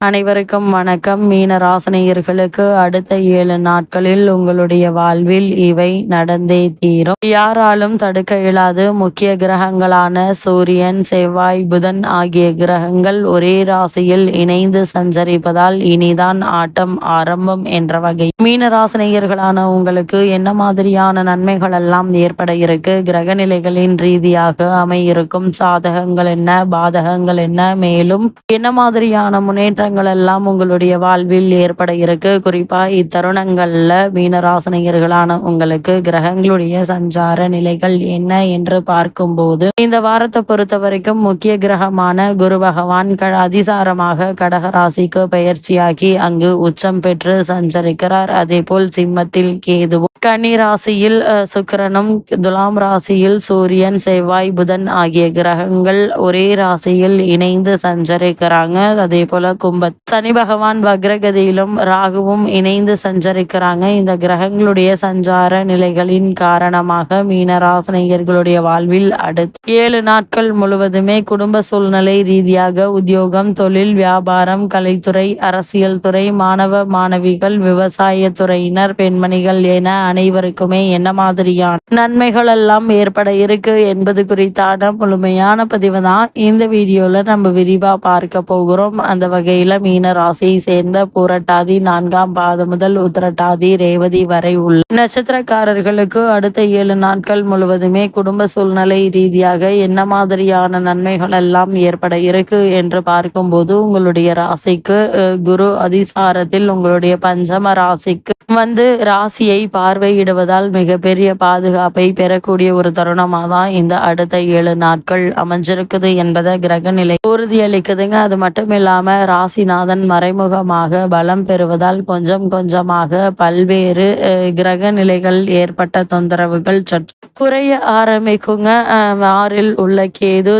அனைவருக்கும் வணக்கம். மீன ராசனையர்களுக்கு அடுத்த ஏழு நாட்களில் உங்களுடைய வாழ்வில் இவை நடந்தே தீரும். யாராலும் தடுக்க இயலாது. முக்கிய கிரகங்களான சூரியன் செவ்வாய் புதன் ஆகிய கிரகங்கள் ஒரே ராசியில் இணைந்து சஞ்சரிப்பதால் இனிதான் ஆட்டம் ஆரம்பம் என்ற வகை. மீன ராசனையர்களான உங்களுக்கு என்ன மாதிரியான நன்மைகள் எல்லாம் ஏற்பட இருக்கு? கிரக நிலைகளின் ரீதியாக அமையிருக்கும் சாதகங்கள் என்ன? பாதகங்கள் என்ன? மேலும் என்ன மாதிரியான முன்னேற்ற மாற்றங்கள் எல்லாம் உங்களுடைய வாழ்வில் ஏற்பட இருக்கு. குறிப்பா இத்தருணங்கள்ல மீனராசனிகர்களான உங்களுக்கு கிரகங்களுடைய சஞ்சார நிலைகள் என்ன என்று பார்க்கும்போது இந்த வாரத்தை பொறுத்த வரைக்கும் முக்கிய கிரகமான குரு பகவான் அதிசாரமாக கடகராசிக்கு பயிற்சியாகி அங்கு உச்சம் பெற்று சஞ்சரிக்கிறார். அதே போல் சிம்மத்தில் கேதுவும் கன்னி ராசியில் சுக்கிரனும் துலாம் ராசியில் சூரியன் செவ்வாய் புதன் ஆகிய கிரகங்கள் ஒரே ராசியில் இணைந்து சஞ்சரிக்கிறாங்க. அதே போல கும்பத் சனி பகவான் வக்ரகதியிலும் ராகுவும் இணைந்து சஞ்சரிக்கிறாங்க. இந்த கிரகங்களுடைய சஞ்சார நிலைகளின் காரணமாக மீனராசனையர்களுடைய வாழ்வில் அடுத்து ஏழு நாட்கள் முழுவதுமே குடும்ப சூழ்நிலை ரீதியாக உத்தியோகம் தொழில் வியாபாரம் கலைத்துறை அரசியல் துறை மாணவ மாணவிகள் விவசாய துறையினர் பெண்மணிகள் என அனைவருக்குமே என்ன மாதிரியான நன்மைகள் எல்லாம் ஏற்பட இருக்கு என்பது குறித்தான முழுமையான பதிவு தான் இந்த வீடியோல நம்ம விரிவா பார்க்க போகிறோம். அந்த வகையில் மீன ராசியை சேர்ந்த பூரட்டாதி நான்காம் பாதம் முதல் உத்திரட்டாதி ரேவதி வரை உள்ள நட்சத்திரக்காரர்களுக்கு அடுத்த ஏழு நாட்கள் முழுவதுமே குடும்ப சூழ்நிலை ரீதியாக என்ன மாதிரியான நன்மைகள் எல்லாம் ஏற்பட இருக்கு என்று பார்க்கும்போது உங்களுடைய ராசிக்கு குரு அதிசாரத்தில் உங்களுடைய பஞ்சம ராசிக்கு வந்து ராசியை பார்வையிடுவதால் மிகப்பெரிய பாதுகாப்பை பெறக்கூடிய ஒரு தருணமாக தான் இந்த அடுத்த ஏழு நாட்கள் அமைஞ்சிருக்குது என்பதை கிரக நிலை உறுதியளிக்குதுங்க. அது மட்டும் இல்லாம ராசிநாதன் மறைமுகமாக பலம் பெறுவதால் கொஞ்சம் கொஞ்சமாக பல்வேறு கிரக நிலைகள் ஏற்பட்ட தொந்தரவுகள் சற்று குறைய ஆரம்பிக்குங்க. ஆறில் உள்ள கேது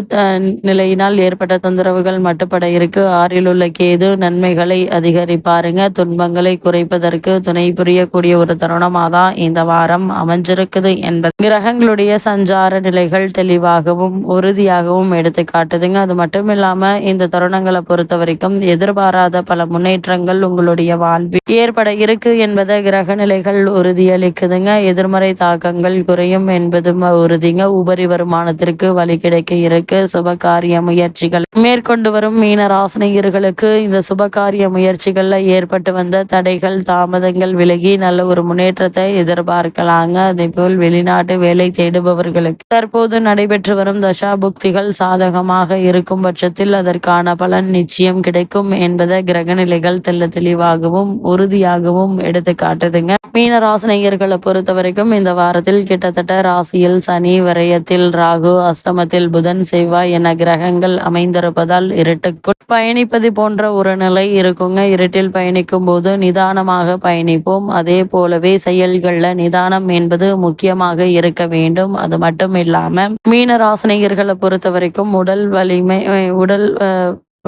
நிலையினால் ஏற்பட்ட தொந்தரவுகள் மட்டுப்பட இருக்கு. ஆறில் உள்ள கேது நன்மைகளை அதிகரிப்பாருங்க. துன்பங்களை குறைப்பதற்கு துணை புரியக்கூடிய ஒரு தருணமாக தான் இந்த வாரம் அமைஞ்சிருக்குது என்பது. கிரகங்களுடைய சஞ்சார நிலைகள் தெளிவாகவும் உறுதியாகவும் எடுத்து காட்டுதுங்க அது மட்டும் இல்லாம இந்த தருணங்களை பொறுத்த வரைக்கும் எதிர்பாராத பல முன்னேற்றங்கள் உங்களுடைய வாழ்வில் ஏற்பட இருக்கு என்பதை கிரக நிலைகள் உறுதியளிக்குதுங்க. எதிர்மறை தாக்கங்கள் குறையும் என்பதும் உறுதிங்க. உபரி வருமானத்திற்கு வழி கிடைக்க இருக்கு. சுபகாரிய முயற்சிகள் மேற்கொண்டு வரும் மீன ராசனையர்களுக்கு இந்த சுபகாரிய முயற்சிகள்ல ஏற்பட்டு வந்த தடைகள் தாமதங்கள் விலகி நல்ல ஒரு முன்னேற்றத்தை எதிர்பார்க்கலாங்க. அதே போல் வெளிநாட்டு வேலை தேடுபவர்களுக்கு தற்போது நடைபெற்று வரும் தசா புக்திகள் சாதகமாக இருக்கும் பட்சத்தில் அதற்கான பலன் நிச்சயம் கிடைக்கும் என்பதை கிரகநிலைகள் தெல்ல தெளிவாகவும் உறுதியாகவும் எடுத்து காட்டுதுங்க. மீன ராசினியர்களை பொறுத்த வரைக்கும் இந்த வாரத்தில் கிட்டத்தட்ட ராசியில் சனி வரையத்தில் ராகு அஷ்டமத்தில் புதன் செவ்வாய் என கிரகங்கள் அமைந்திருப்பதால் இருட்டுக்குள் பயணிப்பது போன்ற ஒரு நிலை இருக்குங்க. இருட்டில் பயணிக்கும் போது நிதானமாக பயணிப்போம். அதே போலவே செயல்கள்ல நிதானம் என்பது முக்கியமாக இருக்க வேண்டும். அது மட்டும் இல்லாம மீன ராசினியர்களை பொறுத்த வரைக்கும் உடல் வலிமை உடல்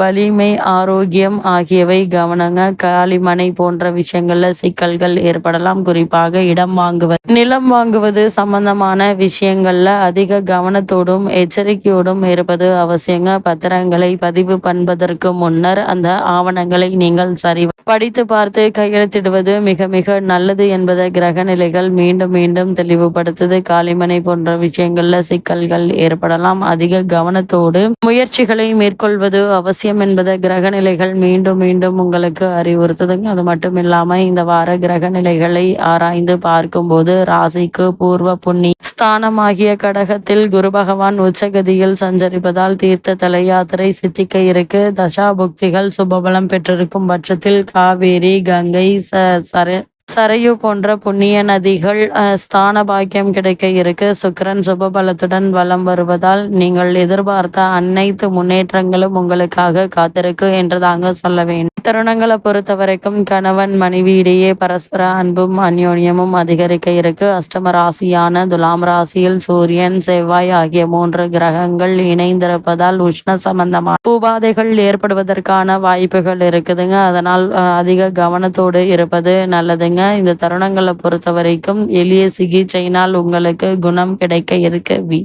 வலிமை ஆரோக்கியம் ஆகியவை கவனங்க. காலிமனை போன்ற விஷயங்கள்ல சிக்கல்கள் ஏற்படலாம். குறிப்பாக இடம் வாங்குவது. நிலம் வாங்குவது சம்பந்தமான விஷயங்கள்ல அதிக கவனத்தோடும் எச்சரிக்கையோடும் இருப்பது அவசியங்க. பத்திரங்களை பதிவு பண்ணுவதற்கு முன்னர் அந்த ஆவணங்களை நீங்கள் சரி படித்து பார்த்து கையெழுத்திடுவது மிக மிக நல்லது என்பதை கிரக நிலைகள் மீண்டும் மீண்டும் தெளிவுபடுத்துது. காளிமனை போன்ற விஷயங்கள்ல சிக்கல்கள் ஏற்படலாம். அதிக கவனத்தோடு முயற்சிகளை மேற்கொள்வது அவசியம். என்பதை கிரகநிலைகள் மீண்டும் மீண்டும் உங்களுக்கு அறிவுறுத்துதுங்க. அது மட்டும் இல்லாம இந்த வார கிரகநிலைகளை ஆராய்ந்து பார்க்கும்போது ராசிக்கு பூர்வ புண்ணி ஸ்தானமாகிய கடகத்தில் குரு பகவான் உச்சகதியில் சஞ்சரிப்பதால் தீர்த்த தலை யாத்திரை சித்திக்க இருக்கு. தசா புக்திகள் சுபபலம் பெற்றிருக்கும் பட்சத்தில் காவேரி கங்கை ச சர சரையு போன்ற புண்ணிய நதிகள் ஸ்தான பாக்கியம் கிடைக்க இருக்கு. சுக்கிரன் சுபபலத்துடன் வலம் வருவதால் நீங்கள் எதிர்பார்த்த அனைத்து முன்னேற்றங்களும் உங்களுக்காக காத்திருக்கு என்று தாங்க சொல்ல வேண்டும். தருணங்களை பொறுத்த வரைக்கும் கணவன் மனைவி இடையே பரஸ்பர அன்பும் அந்யோன்யமும் அதிகரிக்க இருக்கு. அஷ்டம ராசியான துலாம் ராசியில் சூரியன் செவ்வாய் ஆகிய மூன்று கிரகங்கள் இணைந்திருப்பதால் உஷ்ண சம்பந்தமான உபாதைகள் ஏற்படுவதற்கான வாய்ப்புகள் இருக்குதுங்க. அதனால் அதிக கவனத்தோடு இருப்பது நல்லதுங்க. இந்த தருணங்களை பொறுத்த வரைக்கும் எளிய சிகிச்சையினால் உங்களுக்கு குணம் கிடைக்க இருக்கு. வி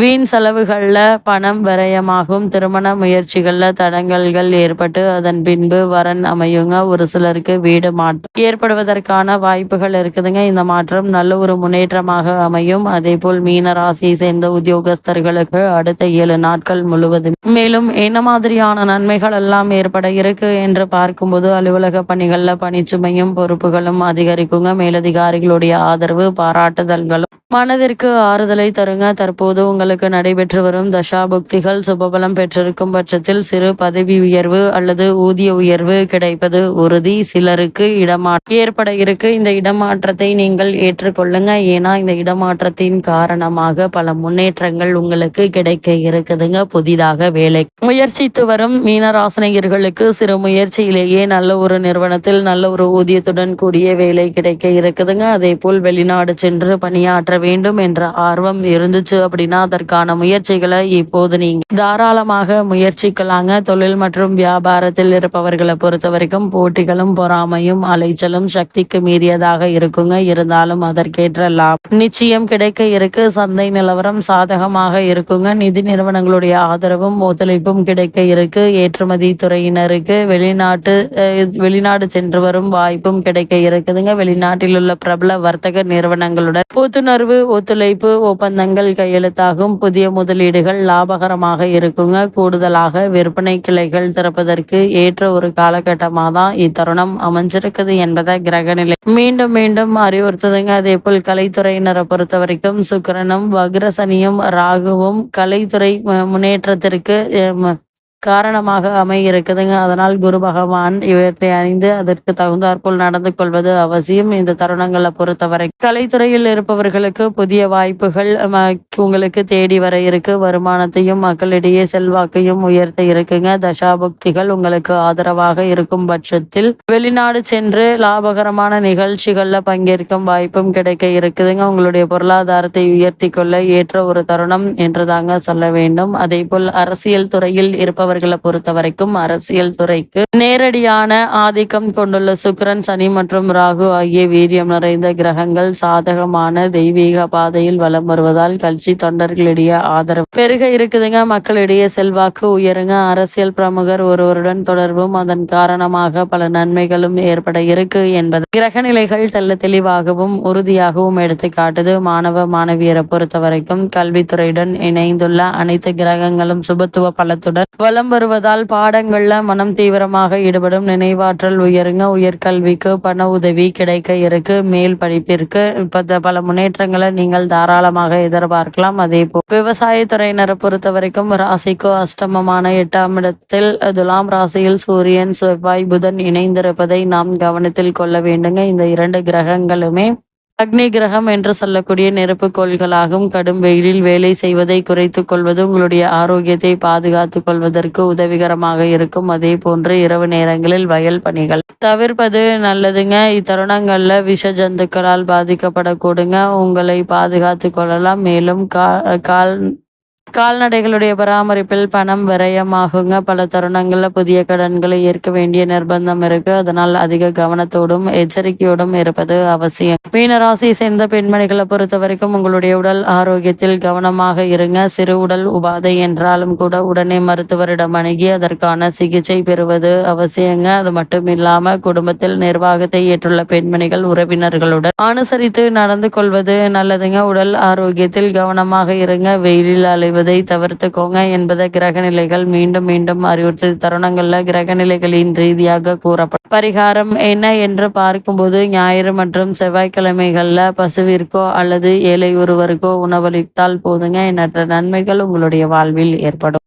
வீண் செலவுகளில் பணம் விரயமாகும். திருமண முயற்சிகளில் தடங்கல்கள் ஏற்பட்டு அதன் பின்பு வரன் அமையுங்க. ஒரு சிலருக்கு வீடு மாற்றம் ஏற்படுவதற்கான வாய்ப்புகள் இருக்குதுங்க. இந்த மாற்றம் நல்ல ஒரு முன்னேற்றமாக அமையும். அதே போல் மீன ராசியை சேர்ந்த உத்தியோகஸ்தர்களுக்கு அடுத்த ஏழு நாட்கள் முழுவதும். மேலும் என்ன மாதிரியான நன்மைகள் எல்லாம் ஏற்பட இருக்கு என்று பார்க்கும்போது அலுவலக பணிகளில் பணிச்சுமையும் பொறுப்புகளும் அதிகரிக்குங்க. மேலதிகாரிகளுடைய ஆதரவு பாராட்டுதல்களும் மனதிற்கு ஆறுதலை தருங்க. தற்போது உங்கள் உங்களுக்கு நடைபெற்று வரும் தசாபுக்திகள் சுபபலம் பெற்றிருக்கும் பட்சத்தில் சிறு பதவி உயர்வு அல்லது ஊதிய உயர்வு கிடைப்பது உறுதி. சிலருக்கு இடமாற்றம் ஏற்பட இருக்கு. இந்த இடமாற்றத்தை நீங்கள் ஏற்றுக்கொள்ளுங்க. ஏன்னா இந்த இடமாற்றத்தின் காரணமாக பல முன்னேற்றங்கள் உங்களுக்கு கிடைக்க இருக்குதுங்க. புதிதாக வேலை முயற்சித்து வரும் மீனராசனையர்களுக்கு சிறு முயற்சியிலேயே நல்ல ஒரு நிறுவனத்தில் நல்ல ஒரு ஊதியத்துடன் கூடிய வேலை கிடைக்க இருக்குதுங்க. அதே போல் வெளிநாடு சென்று பணியாற்ற வேண்டும் என்ற ஆர்வம் இருந்துச்சு அப்படின்னா அதற்கான முயற்சிகளை இப்போது நீங்க தாராளமாக முயற்சிக்கலாங்க. தொழில் மற்றும் வியாபாரத்தில் இருப்பவர்களை பொறுத்த வரைக்கும் போட்டிகளும் பொறாமையும் அலைச்சலும் சக்திக்கு மீறியதாக இருக்குங்க. இருந்தாலும் அதற்கேற்ற லாபம் நிச்சயம் கிடைக்க இருக்கு. சந்தை நிலவரம் சாதகமாக இருக்குங்க. நிதி நிறுவனங்களுடைய ஆதரவும் ஒத்துழைப்பும் கிடைக்க இருக்கு. ஏற்றுமதி துறையினருக்கு வெளிநாட்டு வெளிநாடு சென்று வரும் வாய்ப்பும் கிடைக்க இருக்குதுங்க. வெளிநாட்டில் உள்ள பிரபல வர்த்தக நிறுவனங்களுடன் புத்துணர்வு ஒத்துழைப்பு ஒப்பந்தங்கள் கையெழுத்தாகும். புதிய முதலீடுகள் லாபகரமாக இருக்குங்க. கூடுதலாக விற்பனை கிளைகள் திறப்பதற்கு ஏற்ற ஒரு காலகட்டமாக தான் இத்தருணம் அமைஞ்சிருக்குது என்பதை கிரகநிலை மீண்டும் மீண்டும் அறிவுறுத்துதுங்க. அதே போல் கலைத்துறையினரை பொறுத்த வரைக்கும் சுக்கரனும் வக்ரசனியும் ராகுவும் கலைத்துறை முன்னேற்றத்திற்கு காரணமாக அமைய அதனால் குரு பகவான் இவற்றை அணிந்து அதற்கு தகுந்தாற்போல் நடந்து கொள்வது அவசியம். இந்த தருணங்களை பொறுத்தவரை கலைத்துறையில் இருப்பவர்களுக்கு புதிய வாய்ப்புகள் உங்களுக்கு தேடி வர இருக்கு. வருமானத்தையும் மக்களிடையே செல்வாக்கையும் உயர்த்த இருக்குங்க. தசாபக்திகள் உங்களுக்கு ஆதரவாக இருக்கும் பட்சத்தில் வெளிநாடு சென்று லாபகரமான நிகழ்ச்சிகள்ல பங்கேற்கும் வாய்ப்பும் கிடைக்க இருக்குதுங்க. உங்களுடைய பொருளாதாரத்தை உயர்த்தி கொள்ள ஏற்ற ஒரு தருணம் என்று தாங்க சொல்ல வேண்டும். அதே போல் அரசியல் துறையில் இருப்பவர் அவர்களை பொறுத்த வரைக்கும் அரசியல் துறைக்கு நேரடியான ஆதிக்கம் கொண்டுள்ள சுக்கரன் சனி மற்றும் ராகு ஆகிய வீரியம் நிறைந்த கிரகங்கள் சாதகமான தெய்வீக பாதையில் வலம் வருவதால் கட்சி தொண்டர்களிடையே ஆதரவு பெருக இருக்குதுங்க. மக்களிடையே செல்வாக்கு உயருங்க. அரசியல் பிரமுகர் ஒருவருடன் தொடர்பும் அதன் காரணமாக பல நன்மைகளும் ஏற்பட இருக்கு என்பது கிரக நிலைகள் தெல்ல தெளிவாகவும் உறுதியாகவும் எடுத்து காட்டுது மாணவ மாணவியரை பொறுத்த வரைக்கும் கல்வித்துறையுடன் இணைந்துள்ள அனைத்து கிரகங்களும் சுபத்துவ பலத்துடன் வளம் பலம் வருவதால் பாடங்கள்ல மனம் தீவிரமாக ஈடுபடும் நினைவாற்றல் உயருங்க. உயர்கல்விக்கு பண உதவி கிடைக்க இருக்கு. மேல் படிப்பிற்கு இப்ப பல முன்னேற்றங்களை நீங்கள் தாராளமாக எதிர்பார்க்கலாம். அதே போல் விவசாயத்துறையினரை பொறுத்த வரைக்கும் ராசிக்கு அஷ்டமமான எட்டாம் இடத்தில் துலாம் ராசியில் சூரியன் செவ்வாய் புதன் இணைந்திருப்பதை நாம் கவனத்தில் கொள்ள வேண்டுங்க. இந்த இரண்டு கிரகங்களுமே அக்னி கிரகம் என்று சொல்லக்கூடிய நெருப்பு கோள்களாகும். கடும் வெயிலில் வேலை செய்வதை குறைத்து கொள்வது உங்களுடைய ஆரோக்கியத்தை பாதுகாத்து கொள்வதற்கு உதவிகரமாக இருக்கும். அதே போன்று இரவு நேரங்களில் வயல் பணிகள். தவிர்ப்பது நல்லதுங்க. இத்தருணங்கள்ல விஷ ஜந்துக்களால் பாதிக்கப்படக்கூடுங்க. உங்களை பாதுகாத்து கொள்ளலாம். மேலும் கால் கால்நடைகளுடைய பராமரிப்பில் பணம் விரயமாகுங்க. பல தருணங்களில் புதிய கடன்களை ஏற்க வேண்டிய நிர்பந்தம் இருக்கு. அதனால் அதிக கவனத்தோடும் எச்சரிக்கையோடும் இருப்பது அவசியம். மீனராசி சேர்ந்த பெண்மணிகளை பொறுத்த வரைக்கும் உங்களுடைய உடல் ஆரோக்கியத்தில் கவனமாக இருங்க. சிறு உடல் உபாதை என்றாலும் கூட உடனே மருத்துவரிடம் அணுகி அதற்கான சிகிச்சை பெறுவது அவசியங்க. அது மட்டும் இல்லாம குடும்பத்தில் நிர்வாகத்தை ஏற்றுள்ள பெண்மணிகள் உறவினர்களுடன் அனுசரித்து நடந்து கொள்வது நல்லதுங்க. உடல் ஆரோக்கியத்தில் கவனமாக இருங்க. வெயிலில் அலைவது செய்வதை தவிர்த்துக்கோங்க என்பதை கிரக நிலைகள் மீண்டும் மீண்டும் அறிவுறுத்தி தருணங்கள்ல கிரகநிலைகளின் ரீதியாக கூறப்படும். பரிகாரம் என்ன என்று பார்க்கும்போது ஞாயிறு மற்றும் செவ்வாய்க்கிழமைகள்ல பசுவிற்கோ அல்லது ஏழை ஒருவருக்கோ உணவளித்தால் போதுங்க. எண்ணற்ற நன்மைகள் உங்களுடைய வாழ்வில் ஏற்படும்.